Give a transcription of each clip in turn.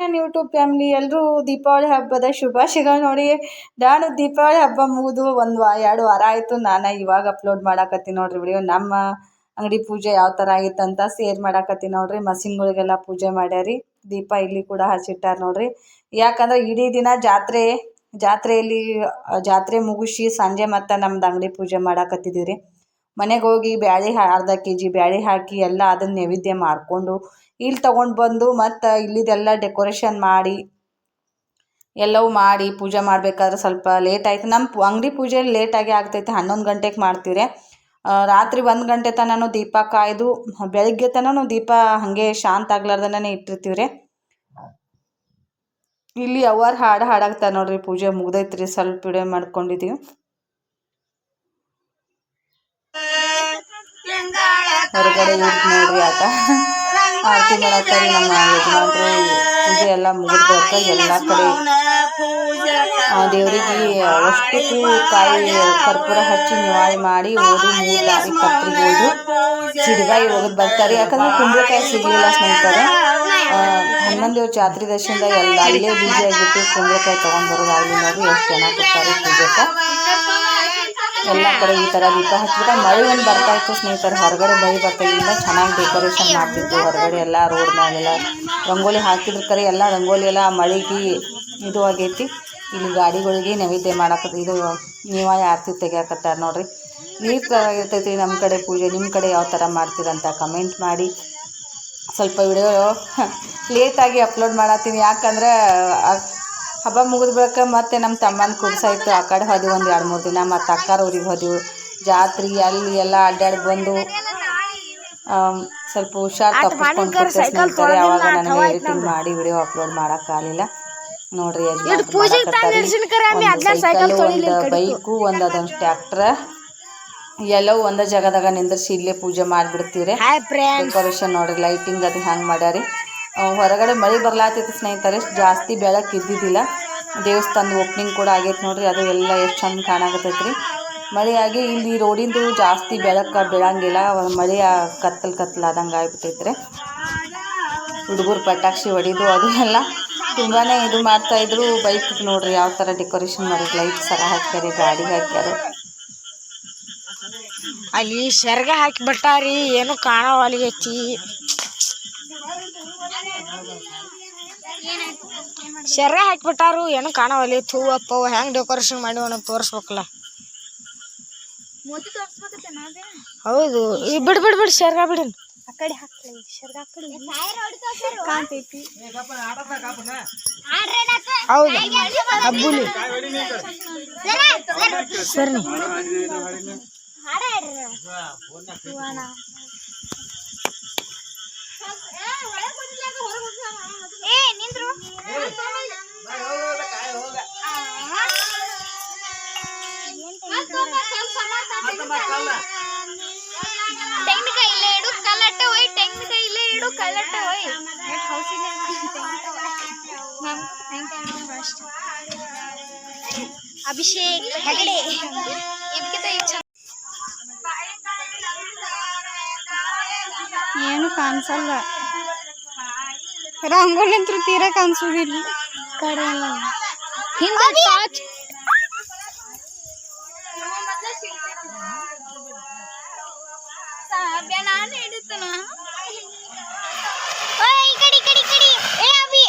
ನನ್ನ YouTube family ಎಲ್ಲರೂ ದೀಪಾವಳಿ ಹಬ್ಬದ ಶುಭಾಶಯಗಳು ನೋಡಿ. ನಾನು ದೀಪಾವಳಿ ಹಬ್ಬ ಮುಗಿದು ಒಂದು ವಾ, ಎರಡು ವಾರ ಆಯಿತು. ನಾನು ಇವಾಗ ಅಪ್ಲೋಡ್ ಮಾಡಾಕತ್ತೀನಿ ನೋಡ್ರಿ ವಿಡಿಯೋ ನಮ್ಮ ಅಂಗಡಿ ಪೂಜೆ ಯಾವ ಥರ ಆಗಿತ್ತಂತ ಸೇರ್ ಮಾಡಾಕತ್ತೀನಿ ನೋಡ್ರಿ. ಮಸೀನ್ಗಳಿಗೆಲ್ಲ ಪೂಜೆ ಮಾಡ್ಯಾರಿ. ದೀಪ ಇಲ್ಲಿ ಕೂಡ ಹಚ್ಚಿಟ್ಟಾರ ನೋಡ್ರಿ. ಯಾಕಂದ್ರೆ ಇಡೀ ದಿನ ಜಾತ್ರೆ, ಜಾತ್ರೆಯಲ್ಲಿ, ಜಾತ್ರೆ ಮುಗಿಸಿ ಸಂಜೆ ಮತ್ತೆ ನಮ್ದು ಅಂಗಡಿ ಪೂಜೆ ಮಾಡಾಕತ್ತಿದ್ದೀವಿ ರೀ ಮನೆಗೆ ಹೋಗಿ ಬ್ಯಾಳೆ ಅರ್ಧ ಕೆ ಜಿ ಬ್ಯಾಳೆ ಹಾಕಿ ಎಲ್ಲ ಅದನ್ನ ನೈವೇದ್ಯ ಮಾಡಿಕೊಂಡು ಇಲ್ಲಿ ತಗೊಂಡು ಬಂದು ಮತ್ತು ಇಲ್ಲಿದೆಲ್ಲ ಡೆಕೋರೇಷನ್ ಮಾಡಿ ಎಲ್ಲವೂ ಮಾಡಿ ಪೂಜೆ ಮಾಡಬೇಕಾದ್ರೆ ಸ್ವಲ್ಪ ಲೇಟ್ ಆಯ್ತು. ನಮ್ಮ ಅಂಗಡಿ ಪೂಜೆ ಲೇಟಾಗಿ ಆಗ್ತೈತೆ. ಹನ್ನೊಂದು ಗಂಟೆಗೆ ಮಾಡ್ತೀವಿ ರಾತ್ರಿ ಒಂದು ಗಂಟೆ ತನಕ ದೀಪ ಕಾಯ್ದು ಬೆಳಗ್ಗೆ ತನಕ ದೀಪ ಹಾಗೆ ಶಾಂತ ಆಗ್ಲಾರ್ದನೇ ಇಟ್ಟಿರ್ತೀವಿ ರೀ ಇಲ್ಲಿ ಅವರ್ ಹಾಡು ಹಾಡಾಗ್ತಾರೆ ನೋಡ್ರಿ ಪೂಜೆ ಮುಗ್ದೈತ್ರಿ. ಸ್ವಲ್ಪ ವಿಡಿಯೋ ಮಾಡ್ಕೊಂಡಿದ್ದೀವಿ ಹೊರಗಡೆ ಇದು ನೋಡ್ರಿ ಆಟ ಆರತಿ ಮಾಡಿ ನಮ್ಮ ಯಜಮಾನ್ರು ಪೂಜೆ ಎಲ್ಲ ಮುಗಿದ್ಬೇಕ ಎಲ್ಲ ಕಡೆ ದೇವರಿಗೆ ಅಷ್ಟು ಕಾಯಿ ಕರ್ಪೂರ ಹಚ್ಚಿ ನಿವಾಳಿ ಮಾಡಿ ಓದು ಮೂರು ದಾರಿ ಕತ್ರಿಗೆ ಓದು ಸಿಡಿಗಾಯಿ ಹೋಗೋದು ಬರ್ತಾರೆ. ಯಾಕಂದ್ರೆ ಕುಂಬಳಕಾಯಿ ಸಿಗಲಿಲ್ಲ ಸ್ನೇಹಿತರೆ ಹನ್ನೊಂದು ಜಾತ್ರೆ ದರ್ಶನದ ಎಲ್ಲ ಅಲ್ಲೇ ಬೀಜ ಆಗಿಬಿಟ್ಟು ಕುಂಬಳಕಾಯಿ ತೊಗೊಂಡ್ ಅಲ್ಲಿ ನೋಡಿ ಎಷ್ಟು ಜನ ಕೊಡ್ತಾರೆ ಪೂಜೆಗೆ ಎಲ್ಲ ಕಡೆ ಈ ಥರ ದೀಪ ಹಚ್ಬಿಟ್ಟ ಮಳೆ ಒಂದು ಬರ್ತಾ ಇತ್ತು ಸ್ನೇಹಿತರು. ಹೊರಗಡೆ ಮಳೆ ಬರ್ತಾ ಇದ್ರಿಂದ ಚೆನ್ನಾಗಿ ಡೆಕೋರೇಷನ್ ಮಾಡ್ತಿದ್ದು ಹೊರಗಡೆ ಎಲ್ಲ ರೋಡ್ ಮೇಲೆಲ್ಲ ರಂಗೋಲಿ ಹಾಕಿದ್ರ ಕರೆ, ಎಲ್ಲ ರಂಗೋಲಿ ಎಲ್ಲ ಮಳೆಗೆ ಇದು ಆಗೈತಿ. ಇಲ್ಲಿ ಗಾಡಿಗಳಿಗೆ ನೈವೇದ್ಯ ಮಾಡಕ್ಕೆ ಇದು ನೀವ ಆರತಿ ತೆಗಿಯಾಕತ್ತಾರ ನೋಡ್ರಿ. ನೀರು ಇರ್ತೈತಿ ನಮ್ಮ ಕಡೆ ಪೂಜೆ. ನಿಮ್ಮ ಕಡೆ ಯಾವ ಥರ ಮಾಡ್ತೀರಂತ ಕಮೆಂಟ್ ಮಾಡಿ. ಸ್ವಲ್ಪ ವಿಡಿಯೋ ಲೇಟಾಗಿ ಅಪ್ಲೋಡ್ ಮಾಡತ್ತೀನಿ. ಯಾಕಂದ್ರೆ ಹಬ್ಬ ಮುಗಿದ ಬಳಿಕ ಮತ್ತೆ ನಮ್ಮ ತಮ್ಮನ ಕುಬ್ಸ ಇತ್ತು ಆ ಕಡೆ ಹೋದ್ವಿ ಒಂದು ಎರಡು ಮೂರು ದಿನ. ಮತ್ತು ಅಕ್ಕಾರ ಊರಿಗೆ ಹೋದ್ವಿ. ಜಾತ್ರೆ ಅಲ್ಲಿ ಎಲ್ಲ ಅಡ್ಡಾಡಿ ಬಂದು ಸ್ವಲ್ಪ ಹುಷಾರು ತಪ್ಪಿಸ್ಕೊಂಡು ಅವಾಗ ನನಗೆ ಎಡಿಟಿಂಗ್ ಮಾಡಿ ವಿಡಿಯೋ ಅಪ್ಲೋಡ್ ಮಾಡೋಕ್ಕಾಗಲಿಲ್ಲ ನೋಡ್ರಿ ಒಂದು ಬೈಕು ಒಂದು ಅದೊಂದು ಟ್ಯಾಕ್ಟ್ರ ಎಲ್ಲವೂ ಒಂದೇ ಜಾಗದಾಗ ನಿಂದ್ರಿಸಿ ಇಲ್ಲೇ ಪೂಜೆ ಮಾಡಿಬಿಡ್ತೀವಿ ರೀ ಡೆಕೋರೇಷನ್ ನೋಡ್ರಿ ಲೈಟಿಂಗ್ ಅದು ಹ್ಯಾಂಗೆ ಮಾಡ್ಯಾರಿ. ಹೊರಗಡೆ ಮಳೆ ಬರ್ಲಾತಿತ್ತು ಸ್ನೇಹಿತರೆ ಜಾಸ್ತಿ ಬೆಳಕು ಇದ್ದಿದ್ದಿಲ್ಲ. ದೇವಸ್ಥಾನದ ಓಪನಿಂಗ್ ಕೂಡ ಆಗೈತೆ ನೋಡ್ರಿ, ಅದು ಎಲ್ಲ ಎಷ್ಟು ಚಂದ ಕಾಣಾಕತ್ತೈತ್ರಿ. ಮಳೆಯಾಗಿ ಇಲ್ಲಿ ರೋಡಿಂದು ಜಾಸ್ತಿ ಬೆಳಕು ಬೀಳಂಗಿಲ್ಲ ಮಳೆ ಕತ್ತಲು ಕತ್ತಲ್ ಆದಂಗೆ ಆಗ್ಬಿಟ್ಟೈತ್ರಿ. ಹುಡುಗರು ಪಟಾಕ್ಷಿ ಹೊಡಿದು ಅದು ಎಲ್ಲ ತುಂಬಾ ಇದು ಮಾಡ್ತಾಯಿದ್ರು ಬೈಕ್ ನೋಡ್ರಿ, ಯಾವ ಥರ ಡೆಕೋರೇಷನ್ ಮಾಡಿದ್ರು, ಲೈಟ್ ಸರ ಹಾಕ್ಯಾರಿ, ಗಾಡಿ ಹಾಕ್ಯಾರ. ಅಲ್ಲಿ ಸೆರ್ಗ ಹಾಕಿ ಬಿಟ್ಟಾರಿ, ಏನು ಕಾಣವಲ್ಲಿಗೆ ಹಚ್ಚಿ ಸೆರ್ಗ ಹಾಕ್ಬಿಟ್ಟಾರು ಏನು ಕಾಣವಲ್ಲಿ. ಥೂ ಅಪ್ಪ ಹೆಂಗ್ ಡೆಕೋರೇಷನ್ ಮಾಡಿ ಅನ್ನೋದು ತೋರಿಸ್ಬೇಕಲ್ಲ. ಹೌದು. ಈ ಬಿಡ್ ಬಿಡ್ ಬಿಡ್ ಶರ್ಗ ಬಿಡಿ. ಹೌದು. ಹಬ್ಬುಲಿ. ಸರಿ. ತೆಂಗಿನಕಾಯಿ ಇಲ್ಲೇ ಇಡು ಕಲ್ಲಟ್ಟೆ ಹೋಯ್ ತೆಂಗಿನಕಾಯಿ ಇಲ್ಲೇ ಇಡು ಹೋಯ್. ಅಭಿಷೇಕ್ ಹೆಗಡೆ. ಇದಕ್ಕಿಂತ ಹೆಚ್ಚು ಏನು ಕಾಣಿಸಲ್ಲ. ರಂಗೋಲಿ ಅಂತೂ ತೀರಾ ಕಾಣಿಸೋದಿಲ್ಲ. ಕಡೆ ಹಿಂದೆ ಟಾರ್ಚ್. ಸಾಬ್ಯ ನಾನು ಹಿಡಿತನ ಓಯ್ ಈ ಕಡೆ ಈ ಕಡೆ ಈ ಕಡೆ ಏ ಅಭಿ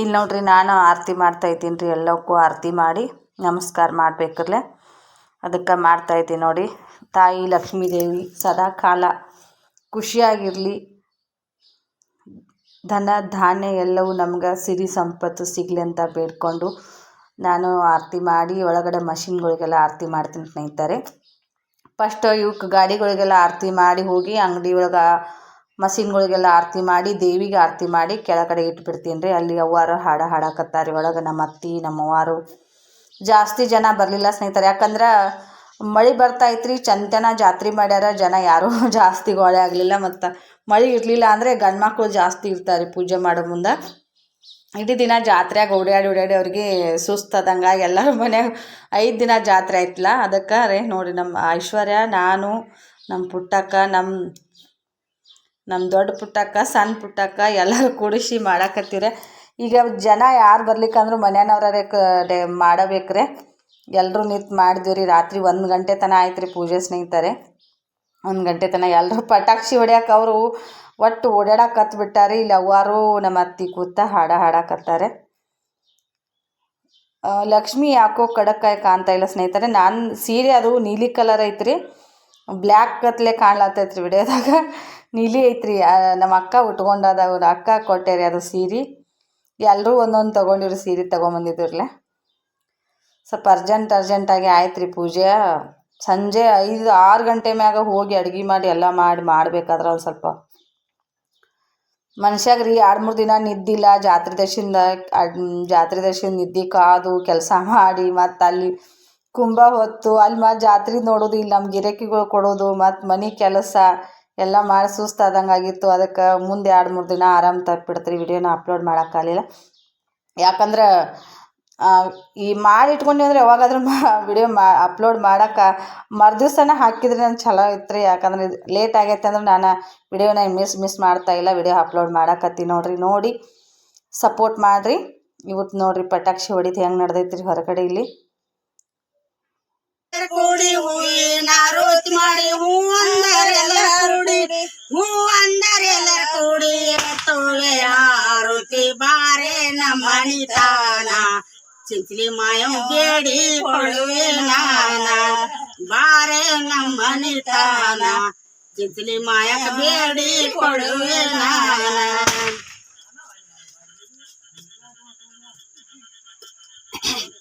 ಇಲ್ಲಿ ನೋಡ್ರಿ ನಾನು ಆರತಿ ಮಾಡ್ತಾ ಇದ್ದೀನಿ ರೀ, ಎಲ್ಲಕ್ಕೂ ಆರತಿ ಮಾಡಿ ನಮಸ್ಕಾರ ಮಾಡ್ಬೇಕಲ್ಲೇ ಅದಕ್ಕೆ ಮಾಡ್ತಾ ಇದ್ದೀನಿ ನೋಡಿ, ತಾಯಿ ಲಕ್ಷ್ಮೀ ದೇವಿ ಸದಾ ಕಾಲ ಖುಷಿಯಾಗಿರಲಿ. ಧನ, ಧಾನ್ಯ ಎಲ್ಲವೂ ನಮ್ಗೆ ಸಿರಿ ಸಂಪತ್ತು ಸಿಗಲಿ ಅಂತ ಬೇಡ್ಕೊಂಡು ನಾನು ಆರತಿ ಮಾಡಿ ಒಳಗಡೆ ಮಷಿನ್ಗಳಿಗೆಲ್ಲ ಆರತಿ ಮಾಡ್ತೀನಿ ಸ್ನೇಹಿತರೆ. ಫಸ್ಟ್ ಇವಕ್ಕೆ ಗಾಡಿಗಳಿಗೆಲ್ಲ ಆರತಿ ಮಾಡಿ ಹೋಗಿ ಅಂಗಡಿ ಒಳಗೆ ಮಷಿನ್ಗಳಿಗೆಲ್ಲ ಆರತಿ ಮಾಡಿ, ದೇವಿಗೆ ಆರತಿ ಮಾಡಿ ಕೆಳಗಡೆ ಇಟ್ಬಿಡ್ತೀನಿ ರೀ. ಅಲ್ಲಿ ಅವ್ವಾರು ಹಾಡು ಹಾಡಕತ್ತಾರೆ. ಒಳಗೆ ನಮ್ಮ ಅತ್ತಿ, ನಮ್ಮ ಅವ್ವಾರು. ಜಾಸ್ತಿ ಜನ ಬರಲಿಲ್ಲ ಸ್ನೇಹಿತರೆ. ಯಾಕಂದ್ರೆ ಮಳೆ ಬರ್ತಾ ಐತ್ರಿ, ಚಂತನ ಜಾತ್ರೆ ಮಾಡ್ಯಾರ. ಜನ ಯಾರೂ ಜಾಸ್ತಿ ಗೋಳೆ ಆಗಲಿಲ್ಲ ಮತ್ತು ಮಳೆ ಇರಲಿಲ್ಲ ಅಂದರೆ ಗಂಡು ಮಕ್ಕಳು ಜಾಸ್ತಿ ಇರ್ತಾರೆ ಪೂಜೆ ಮಾಡೋ ಮುಂದೆ. ಇಡೀ ದಿನ ಜಾತ್ರೆಯಾಗ ಓಡಾಡಿ ಓಡಾಡಿ ಅವ್ರಿಗೆ ಸುಸ್ತದಂಗೆ ಎಲ್ಲರ ಮನ್ಯಾಗ ಐದು ದಿನ ಜಾತ್ರೆ ಆಯ್ತಲ್ಲ ಅದಕ್ಕೆ ರೀ ನೋಡಿ ನಮ್ಮ ಐಶ್ವರ್ಯ, ನಾನು, ನಮ್ಮ ಪುಟ್ಟಕ್ಕ, ನಮ್ಮ ನಮ್ಮ ದೊಡ್ಡ ಪುಟ್ಟಕ್ಕ ಸಣ್ಣ ಪುಟ್ಟಕ್ಕ ಎಲ್ಲರೂ ಕೂಡಿಸಿ ಮಾಡಾಕತ್ತೀರ. ಈಗ ಜನ ಯಾರು ಬರ್ಲಿಕ್ಕಂದ್ರೂ ಮನೆಯವ್ರೇ ಕ, ಡೇ, ಮಾಡಬೇಕ್ರೆ. ಎಲ್ಲರೂ ನಿಂತು ಮಾಡಿದ್ವಿ ರೀ ರಾತ್ರಿ ಒಂದು ಗಂಟೆ ತನಕ ಆಯ್ತು ರೀ ಪೂಜೆ ಸ್ನೇಹಿತರೆ. ಒಂದು ಗಂಟೆ ತನಕ ಎಲ್ಲರೂ ಪಟಾಕ್ಷಿ ಹೊಡ್ಯಕ್ಕೆ ಅವರು ಒಟ್ಟು ಓಡಾಡಕ್ಕೆ ಕತ್ ರೀ ಇಲ್ಲಿ ಅವ್ವಾರು ನಮ್ಮ ಅತ್ತಿ ಕೂತ ಹಾಡ ಹಾಡಕತ್ತಾರೆ. ಲಕ್ಷ್ಮಿ ಯಾಕೋ ಕಡಕ್ಕಾಯಿ ಕಾಣ್ತಾ ಇಲ್ಲ ಸ್ನೇಹಿತರೆ. ನಾನು ಸೀರೆ ಅದು ನೀಲಿ ಕಲರ್ ಐತ್ರಿ. ಬ್ಲ್ಯಾಕ್ ಕತ್ಲೆ ಕಾಣ್ಲತ್ತೈತ್ರಿ ವಿಡಿಯೋದಾಗ. ನೀಲಿ ಐತ್ರಿ. ನಮ್ಮ ಅಕ್ಕ ಉಟ್ಕೊಂಡದ ಅವ್ರ ಅಕ್ಕ ಕೊಟ್ಟೇರಿ ಅದು ಸೀರೆ. ಎಲ್ಲರೂ ಒಂದೊಂದು ತೊಗೊಂಡಿರು ಸೀರೆ ತೊಗೊಂಬಂದಿದ್ರಲ್ಲ ಸ್ವಲ್ಪ ಅರ್ಜೆಂಟ್ ಅರ್ಜೆಂಟಾಗಿ ಆಯ್ತು ರೀ ಪೂಜೆ. ಸಂಜೆ ಐದು, ಆರು ಗಂಟೆ ಮ್ಯಾಗ ಹೋಗಿ ಅಡುಗೆ ಮಾಡಿ ಎಲ್ಲ ಮಾಡಿ, ಮಾಡ್ಬೇಕಾದ್ರೆ ಒಂದು ಸ್ವಲ್ಪ. ಮನುಷ್ಯಾಗ ರೀ ಎರಡು, ಮೂರು ದಿನ ನಿದ್ದಿಲ್ಲ. ಜಾತ್ರೆ ದೇಶದಿಂದ ಜಾತ್ರೆ ದರ್ಶನ ನಿದ್ದೆ ಕಾದು ಕೆಲಸ ಮಾಡಿ, ಮತ್ತು ಅಲ್ಲಿ ಕುಂಭ ಹೊತ್ತು, ಅಲ್ಲಿ ಮತ್ತು ಜಾತ್ರೆ ನೋಡೋದು, ಇಲ್ಲಿ ನಮ್ಮ ಗಿರಾಕಿಗಳು ಕೊಡೋದು, ಮತ್ತು ಮನೆ ಕೆಲಸ. ಎಲ್ಲ ಮಾಡಿ ಸುಸ್ತಾದಂಗೆ ಆಗಿತ್ತು ಅದಕ್ಕೆ ಮುಂದೆ ಎರಡು, ಮೂರು ದಿನ ಆರಾಮ್ ತಪ್ಪಿಡ್ತೀರಿ, ವಿಡಿಯೋನ ಅಪ್ಲೋಡ್ ಮಾಡೋಕ್ಕಾಗಲಿಲ್ಲ ಯಾಕಂದ್ರೆ ಈ ಮಾಡಿ ಇಟ್ಕೊಂಡ್ವಿ ಅಂದ್ರೆ ಯಾವಾಗಾದ್ರೂ ಮಾ, ವಿಡಿಯೋ ಮಾ, ಅಪ್ಲೋಡ್ ಮಾಡೋಕೆ ಮರುದಿವ್ಸನೇ ಹಾಕಿದ್ರೆ ನಾನು ಚಲೋ ಇತ್ತು ರೀ ಯಾಕಂದ್ರೆ ಇದು ಲೇಟ್ ಆಗೈತೆ ಅಂದ್ರೆ ನಾನು ವಿಡಿಯೋನ ಮಿಸ್ ಮಿಸ್ ಮಾಡ್ತಾ ಇಲ್ಲ. ವಿಡಿಯೋ ಅಪ್ಲೋಡ್ ಮಾಡಕತ್ತಿ ನೋಡಿರಿ, ನೋಡಿ. ಸಪೋರ್ಟ್ ಮಾಡಿರಿ. ಇವತ್ತು ನೋಡಿರಿ, ಪಟಾಕ್ಷಿ ಹೊಡಿತು ಹೆಂಗೆ ನಡೆದೈತ್ರಿ ಹೊರಗಡೆ ಇಲ್ಲಿ. ಕೂಡಿ ಹೂವಿನ ರೋತ್ ಮಾಡಿ ಹೂ ಅಂದರೆಲ್ಲ ರೂಢಿ ಹೂ ಅಂದರೆಲ್ಲ ಕೂಡಿ ಎತ್ತುವೆ ಆರುತಿ ಬಾರೆ ನಮ್ಮನಿತಾನ ಚಿಂಚಲಿ ಮಾಯ ಬೇಡಿ ಕೊಳ್ಳುವೆ ನಾನ ಬಾರೆ ನಮ್ಮನಿತಾನ ಚಿಂಚಲಿ ಮಾಯಕ ಬೇಡಿ ಕೊಳ್ಳುವೆ ನಾನ ಮಾಡಿರೆ ಮಂಗಳ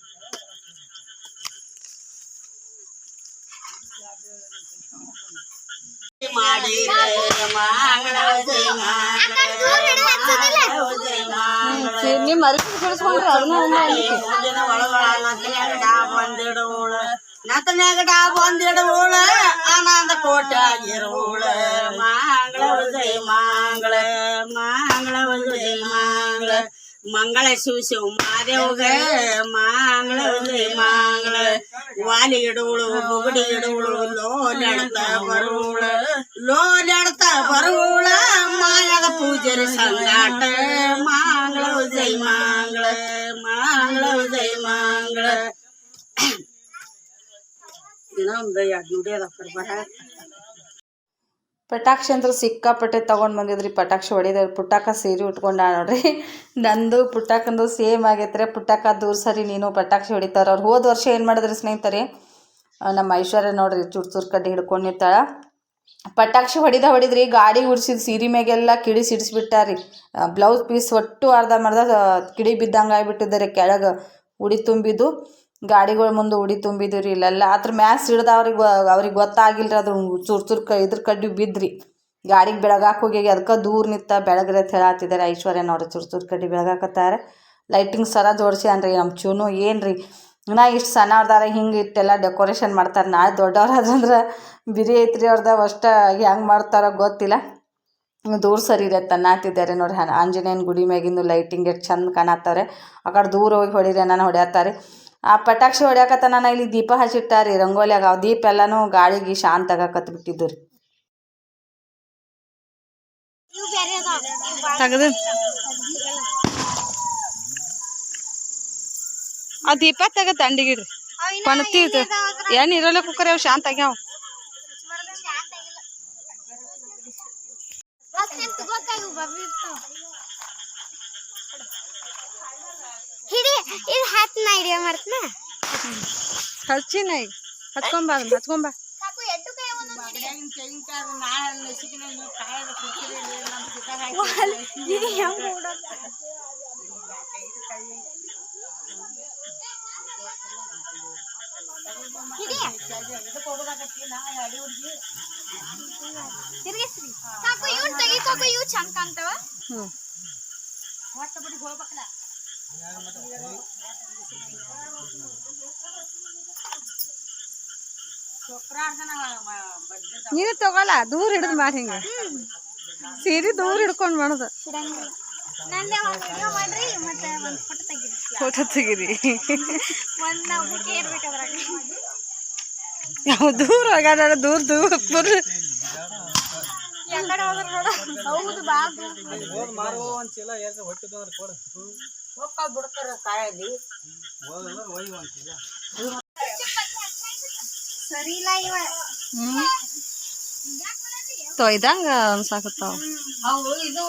நீ மறுபடியும் சொல்லிட்டு அதனால நத்தனேகடா பொந்திடுவோல ஆனா அந்த கோட்டாகிறோல மாங்கள விஜய் மாங்கள மாங்கள விஜய் மாங்கள மங்கள சூசம் மாதேவக மாங்கள மாங்கள வாலியிடுவளோ புகடியிடுவளோ லோ நடத்த பருவுள லோ நடத்த பருவுள மாயக பூஜர் சங்காட்ட மாங்கள ஜெய் மாங்கள மாங்கள ஜெய் மாங்கள. இந்த என்னுடைய தப்பர் ಪಟಾಕ್ಷಿ ಅಂದ್ರೆ ಸಿಕ್ಕಾಪಟ್ಟೆ ತೊಗೊಂಡು ಬಂದಿದ್ರಿ. ಪಟಾಕ್ಷಿ ಹೊಡಿದ ಪುಟಾಕ ಸೀರೆ ಉಟ್ಕೊಂಡ ನೋಡ್ರಿ. ನಂದು ಪುಟಾಕಂದು ಸೇಮ್ ಆಗೈತ್ರಿ. ಪುಟ್ಟಕ್ಕ ದೂರ ಸರಿ ನೀನು ಪಟಾಕ್ಷಿ ಹೊಡಿತಾರ. ಅವ್ರು ಹೋದ ವರ್ಷ ಏನು ಮಾಡಿದ್ರಿ ಸ್ನೇಹಿತರೆ? ನಮ್ಮ ಐಶ್ವರ್ಯ ನೋಡ್ರಿ ಚೂರು ಚೂರು ಕಡ್ಡಿ ಹಿಡ್ಕೊಂಡಿರ್ತಾಳ. ಪಟಾಕ್ಷಿ ಹೊಡಿದ ಹೊಡಿದ್ರಿ ಗಾಡಿ ಉಡ್ಸಿದ ಸೀರೆ ಮ್ಯಾಗೆಲ್ಲ ಕಿಡಿ ಸಿಡಿಸ್ಬಿಟ್ಟಾರಿ. ಬ್ಲೌಸ್ ಪೀಸ್ ಒಟ್ಟು ಅರ್ಧ ಮರ್ಧ ಕಿಡಿ ಬಿದ್ದಂಗೆ ಆಗಿಬಿಟ್ಟಿದ್ದಾರೆ ಕೆಳಗೆ ಉಡಿ ತುಂಬಿದ್ದು. ಗಾಡಿಗಳ ಮುಂದೆ ಉಡಿ ತುಂಬಿದ್ದು ರೀ ಇಲ್ಲೆಲ್ಲ ಅದ್ರ ಮ್ಯಾಸ್ ಹಿಡ್ದ ಅವ್ರಿಗೆ ಅವ್ರಿಗೆ ಗೊತ್ತಾಗಿಲ್ಲ ರೀ ಅದು ಚೂರು ಚೂರು ಕ, ಇದ್ರ ಕಡ್ಡಿ ಬಿದ್ರಿ. ಗಾಡಿಗೆ ಬೆಳಗಾಕ ಹೋಗಿ ಅದಕ್ಕೆ ದೂರ ನಿಂತ ಬೆಳಗ್ರೆ ಅಂತ ಹೇಳತ್ತಿದ್ದಾರೆ ಐಶ್ವರ್ಯ ನೋಡ್ರಿ ಚೂರು ಚೂರು ಕಡ್ಡಿ ಬೆಳಗಾಕತ್ತಾರೆ. ಲೈಟಿಂಗ್ ಸರ ಜೋಡಿಸಿ ಅನ್ರಿ ನಮ್ಮ ಚೂನು ಏನು ರೀ ನಾ ಇಷ್ಟು ಸಣ್ಣವ್ರದಾರ ಹಿಂಗೆ ಇಟ್ಟೆಲ್ಲ ಡೆಕೋರೇಷನ್ ಮಾಡ್ತಾರೆ. ನಾಳೆ ದೊಡ್ಡವ್ರಾದಂದ್ರೆ ಬಿರಿ ಐತ್ರಿ ಅವ್ರದ, ಅಷ್ಟ ಹೆಂಗೆ ಮಾಡ್ತಾರೋ ಗೊತ್ತಿಲ್ಲ. ದೂರ ಸರಿ ಇದೆ, ತನ್ನಾತಿದ್ದಾರೆ ನೋಡಿ ಆಂಜನೇಯನ ಗುಡಿ ಮ್ಯಾಗಿಂದು ಲೈಟಿಂಗ್ ಎಷ್ಟು ಚಂದ ಕಾಣತ್ತಾರೆ ಆ ಕಡೆ ದೂರ ಹೋಗಿ ಹೊಡಿರಿ ನಾನು ಹೊಡ್ಯಾತಾರೆ ಆ ಪಟಾಕ್ಷಿ ಹೊಡ್ಯಾಕತ್ತ ನಾನು ಇಲ್ಲಿ ದೀಪ ಹಚ್ಚಿಟ್ಟಾರಿ. ರಂಗೋಲಿಯಾಗ ಅವು ದೀಪ ಎಲ್ಲಾನು ಗಾಳಿಗೆ ಶಾಂತ ಆಗಕತ್ ಬಿಟ್ಟಿದ್ದು ರೀ ಆ ದೀಪ ತಗ ಪಣತಿ ಏನ್ ಇರಲ್ಲ ಕುಕ್ಕರ್, ಅವ್ ಶಾಂತ ಆಗ್ಯಾವ. ಓಡೋದು ಹಿಡಿ ತಿರ್ಗಿಸ್ರಿ ಸಾಕು ಇವ್ನ್ ತೆಗಿಸಾಕು ಇವ್ ಚಂದ ಕಾಣ್ತಾವ ಹ್ಮ್ ನೀನು ತಗೋಲ್ಲ ದೂರ ಹಿಡಿದು ಮಾಡಿ ಹಿಂಗ. ಸೀರೆ ದೂರ ಹಿಡ್ಕೊಂಡು ಮಾಡೋದು. ನಂದೇ ಒಂದು ವಿಡಿಯೋ ಮಾಡ್ರಿ ಮತ್ತೆ ಒಂದು ಫೋಟೋ ತೆಗೀರಿ. ಯಾವ ದೂರ ಹೋಗ್ಯಾಡ ದೂರ ದೂರ ದೂರ. ಹೌದು ಬಾ ಹೋಗ್ತಾವ್ ಬಿಡ್ತಾರ ಕಾಯಲ್ಲಿ ಸರಿ ಇಲ್ಲ ಇವ ತೊಯ್ದಂಗ ಅನ್ಸಾಕತ್ತಾವ ಅವು ಇದು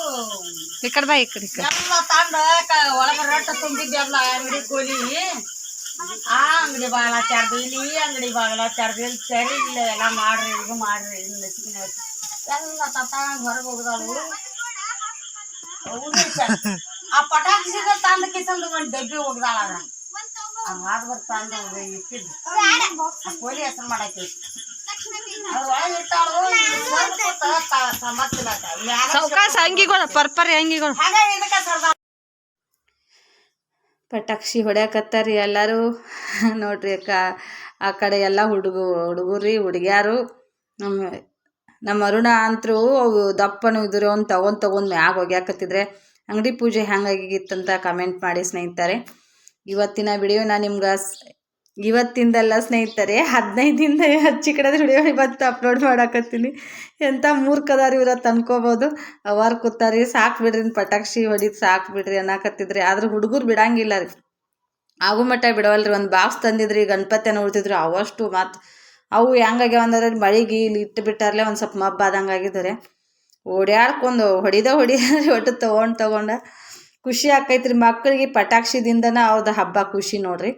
ಈ ಕಡೆ ಬಾ ಈ ಕಡೆ ಈ ಕಡೆ ಎಲ್ಲ ತಂಡ ಒಳಗ ರಟ್ಟ ತುಂಬಿದ್ದೆಲ್ಲ ಅಂಗಡಿ ಕೂಲಿ ಆ ಅಂಗಡಿ ಬಾಗ್ಲ ತೆರ್ದು ಇಲ್ಲಿ ಈ ಅಂಗಡಿ ಬಾಗ್ಲ ತೆರ್ದು ಇಲ್ಲಿ ತೆರಿ ಇಲ್ಲ ಎಲ್ಲ ಮಾಡ್ರಿ ಇದು ಮಾಡ್ರಿ ಇಲ್ಲಿ ನಸಿಕಿನ ಎಲ್ಲ ತತ್ತಾಂಗ್ ಹೊರಗೆ ಹೋಗ್ದಾವು ಆ ಪಟಾಕಿಸಿದ ತಂದ ಕಿಸಂದ್ ಒಂದು ಡಬ್ಬಿ ಹೋಗ್ದಾಳ ಮಾದ್ಬರ್ ಬರ್ತಾಂದ ಇಟ್ಟಿದ್ದು. ಕೋಳಿ ಹೆಸರು ಮಾಡಕ್ಕೆ ಸಾವ್ಕಾಸ ಅಂಗಿಗಳು ಪರ್ಪರಿ ಅಂಗಿಗಳು ಪಟಾಕ್ಷಿ ಹೊಡ್ಯಾಕತ್ತಾರಿ ಎಲ್ಲರೂ. ನೋಡ್ರಿ ಅಕ್ಕ ಆ ಕಡೆ ಎಲ್ಲ ಹುಡುಗ ಹುಡುಗರಿ ಹುಡುಗ್ಯಾರು. ನಮ್ಮ ನಮ್ಮ ಅರುಣ ಅಂತರೂ ಅವು ದಪ್ಪನು ಇದ್ರು ಅವ್ನು ತಗೊಂಡ್ ತಗೊಂಡ್ ಮ್ಯಾಗ ಒಗ್ಯಾಕತ್ತಿದ್ರೆ ಅಂಗಡಿ ಪೂಜೆ ಹೆಂಗಾಗಿತ್ತಂತ ಕಮೆಂಟ್ ಮಾಡಿ ಸ್ನೇಹಿತರೆ. ಇವತ್ತಿನ ವಿಡಿಯೋ ನಾನು ನಿಮ್ಗೆ ಇವತ್ತಿಂದಲ್ಲ ಸ್ನೇಹಿತರೆ ಹದಿನೈದಿಂದ ಹಚ್ಚಿ ಕಡೆ ವಿಡಿಯೋ ಇವತ್ತು ಅಪ್ಲೋಡ್ ಮಾಡಾಕತ್ತೀನಿ. ಎಂಥ ಮೂರ್ಖದಾರಿ ಇವ್ರತ್ ಅನ್ಕೋಬೋದು. ಅವಾರ ಕೂತಾರಿ, ಸಾಕು ಬಿಡ್ರಿ ಪಟಾಕ್ಷಿ ಹೊಡಿದ್ ಸಾಕು ಬಿಡ್ರಿ ಅನ್ನಕತ್ತಿದ್ರಿ. ಆದ್ರೆ ಹುಡುಗರು ಬಿಡಂಗಿಲ್ಲ ರೀ. ಆಗು ಮಟ್ಟ ಬಿಡವಲ್ರಿ, ಒಂದು ಬಾಕ್ಸ್ ತಂದಿದ್ರಿ ಗಣಪತಿಯನ್ನು ಉಳ್ತಿದ್ರು ಅವಷ್ಟು ಮತ್ತು ಅವು ಹೆಂಗಾಗ್ಯಾವಂದ್ರೆ ಮಳೆಗೆ ಇಲ್ಲಿ ಇಟ್ಟು ಬಿಟ್ಟಾರಲ್ಲೇ ಒಂದು ಸ್ವಲ್ಪ ಮಬ್ಬ ಆದಂಗೆ ಆಗಿದ್ದಾರೆ ಓಡ್ಯಾಡ್ಕೊಂಡು ಹೊಡಿದ ಹೊಡಿದ್ರಿ ಒಟ್ಟು ತೊಗೊಂಡು ತೊಗೊಂಡ ಖುಷಿ ಆಕೈತ್ರಿ. ಮಕ್ಕಳಿಗೆ ಪಟಾಕ್ಷಿದಿಂದನ ಅವ್ರದ್ದು ಹಬ್ಬ ಖುಷಿ ನೋಡ್ರಿ.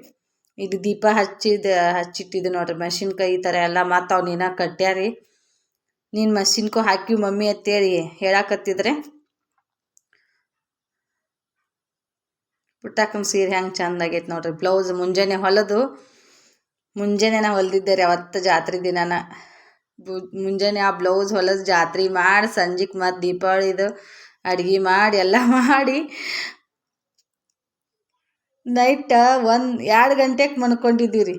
ಇದು ದೀಪ ಹಚ್ಚಿದ ಹಚ್ಚಿಟ್ಟಿದ್ದು ನೋಡ್ರಿ. ಮೆಣಸಿನ್ಕಾಯಿ ಈ ಥರ ಎಲ್ಲ ಮತ್ತು ಅವ್ ನೀನ ಕಟ್ಟ್ಯಾರಿ ನೀನು ಮಷಿನ್ಕೋ ಹಾಕಿ ಮಮ್ಮಿ ಅಂತೇಳಿ ಹೇಳಾಕತ್ತಿದ್ರೆ. ಪುಟ್ಟಾಕನ ಸೀರೆ ಹೆಂಗೆ ಚಂದ ಆಗೈತೆ ನೋಡ್ರಿ. ಬ್ಲೌಸ್ ಮುಂಜಾನೆ ಹೊಲದು. ಮುಂಜಾನೆ ನಾ ಹೊಲ್ದಿದ್ದೆ ರೀ ಅವತ್ತು ಜಾತ್ರೆ ದಿನಾನ. ಮುಂಜಾನೆ ಆ ಬ್ಲೌಸ್ ಹೊಲಸ್ ಜಾತ್ರೆ ಮಾಡಿ ಸಂಜೆಗೆ ಮತ್ತು ದೀಪಾವಳಿದು ಅಡ್ಗೆ ಮಾಡಿ, ಎಲ್ಲ ಮಾಡಿ. ನೈಟ್ ಒಂದು, ಎರಡು ಗಂಟೆಗೆ ಮನ್ಕೊಂಡಿದ್ದೀವಿ ರೀ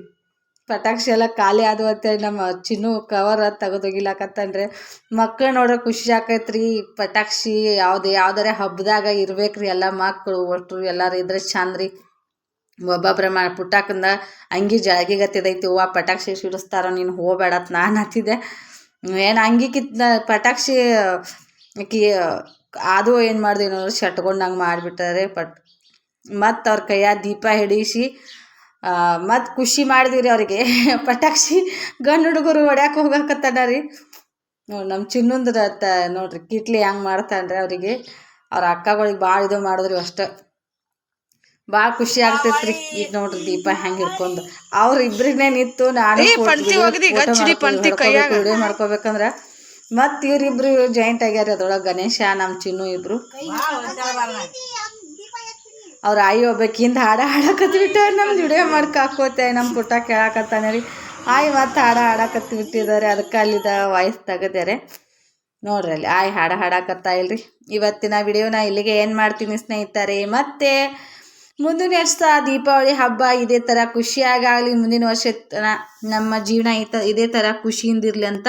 ಪಟಾಕ್ಷಿ ಎಲ್ಲ ಖಾಲಿ ಆದವು ಅಂತೇಳಿ ನಮ್ಮ ಚಿನ್ನು ಕವರ್ ತೆಗೆದೊಗಿಲಾಕತ್ತನ್ರಿ ಮಕ್ಕಳು ನೋಡ್ರೆ ಖುಷಿ ಆಕೈತ್ರಿ. ಪಟಾಕ್ಷಿ ಯಾವ್ದು ಯಾವ್ದಾರ ಹಬ್ಬದಾಗ ಇರ್ಬೇಕ್ರಿ ಎಲ್ಲ ಮಕ್ಕಳು ಒಟ್ಟು ಎಲ್ಲರೂ ಇದ್ರೆ ಚಂದ ರೀ ಒಬ್ಬೊಬ್ರ ಮಾ ಪುಟ್ಟಾಕಂದ ಅಂಗಿ ಜಳಗಿ ಗತ್ತಿದೈತಿ ಹೂವ ಪಟಾಕ್ಷಿ ಸಿಡಿಸ್ತಾರ, ನೀನು ಹೋಗ್ಬೇಡತ್, ನಾನು ಹತ್ತಿದೆ ಏನು ಅಂಗಿ ಕಿತ್ ಪಟಾಕ್ಷಿ, ಕಿ ಅದು ಏನು ಮಾಡ್ದೆ ನೋಡ್ರಿ ಶಟ್ಕೊಂಡಂಗೆ ಮಾಡಿಬಿಟ್ಟಾರೆ, ಪಟ್, ಮತ್ತು ಅವ್ರ ಕೈಯಾಗ ದೀಪ ಹಿಡಿಸಿ ಮತ್ತು ಖುಷಿ ಮಾಡಿದ್ವಿ ರೀ ಅವ್ರಿಗೆ. ಪಟಾಕ್ಷಿ ಗಂಡು ಹುಡುಗರು ಹೊಡ್ಯಾಕೆ ಹೋಗಾಕತ್ತಾನ ರೀ ನೋಡಿ ನಮ್ಮ ಚಿನ್ನಂದ್ರ ತ ನೋಡ್ರಿ, ಕಿಟ್ಲಿ ಹೆಂಗೆ ಮಾಡ್ತಾನ್ರಿ ಅವರಿಗೆ. ಅವ್ರ ಅಕ್ಕಗಳಿಗೆ ಭಾಳ ಇದು ಮಾಡಿದ್ರಿ ಅಷ್ಟೇ. ಭಾಳ ಖುಷಿ ಆಗ್ತೈತ್ರಿ. ಈಗ ನೋಡ್ರಿ ದೀಪ ಹೆಂಗ ಹಿಡ್ಕೊಂಡು. ಅವ್ರ ಇಬ್ರಿಗೇ ನಿಂತು ನಾನು. ವಿಡಿಯೋ ಮಾಡ್ಕೋಬೇಕಂದ್ರ. ಮತ್ ಇವ್ರಿಬ್ರು ಜಾಯಿಂಟ್ ಆಗ್ಯಾರ ಅದ್ರೊಳಗೆ ಗಣೇಶ ನಮ್ಮ ಚಿನ್ನು ಇಬ್ರು. ಅವ್ರ ಆಯಿ ಒಬ್ಬಾಕಿಂದ ಹಾಡ ಹಾಡಕತ್ಬಿಟ್ಟ ನಮ್ಮ ವಿಡಿಯೋ ಮಾಡ್ಕ ಹಾಕೋತೆ ನಮ್ಮ ಪುಟ್ಟ ಕೇಳಾಕತ್ತಾನೆ ರೀ. ಆಯಿ ಮತ್ತೆ ಹಾಡ ಹಾಡಕತ್ ಬಿಟ್ಟಿದ್ದಾರೆ ಅದಕ್ಕ ಅಲ್ಲಿದ ವಾಯ್ಸ್ ತೆಗದ್ಯಾರೆ ನೋಡ್ರಿ ಅಲ್ಲಿ ಆಯ್ ಹಾಡ ಹಾಡಕತ್ತಾ ಇಲ್ರಿ. ಇವತ್ತಿನ ವಿಡಿಯೋನ ಇಲ್ಲಿಗೆ ಏನು ಮಾಡ್ತೀನಿ ಸ್ನೇಹಿತರೆ ಮತ್ತೆ ಮುಂದಿನ ವರ್ಷ ದೀಪಾವಳಿ ಹಬ್ಬ ಇದೇ ಥರ ಖುಷಿಯಾಗಲಿ ಮುಂದಿನ ವರ್ಷ ನಮ್ಮ ಜೀವನ ಈ ತ, ಇದೇ ಥರ ಖುಷಿಯಿಂದಿರಲಿ ಅಂತ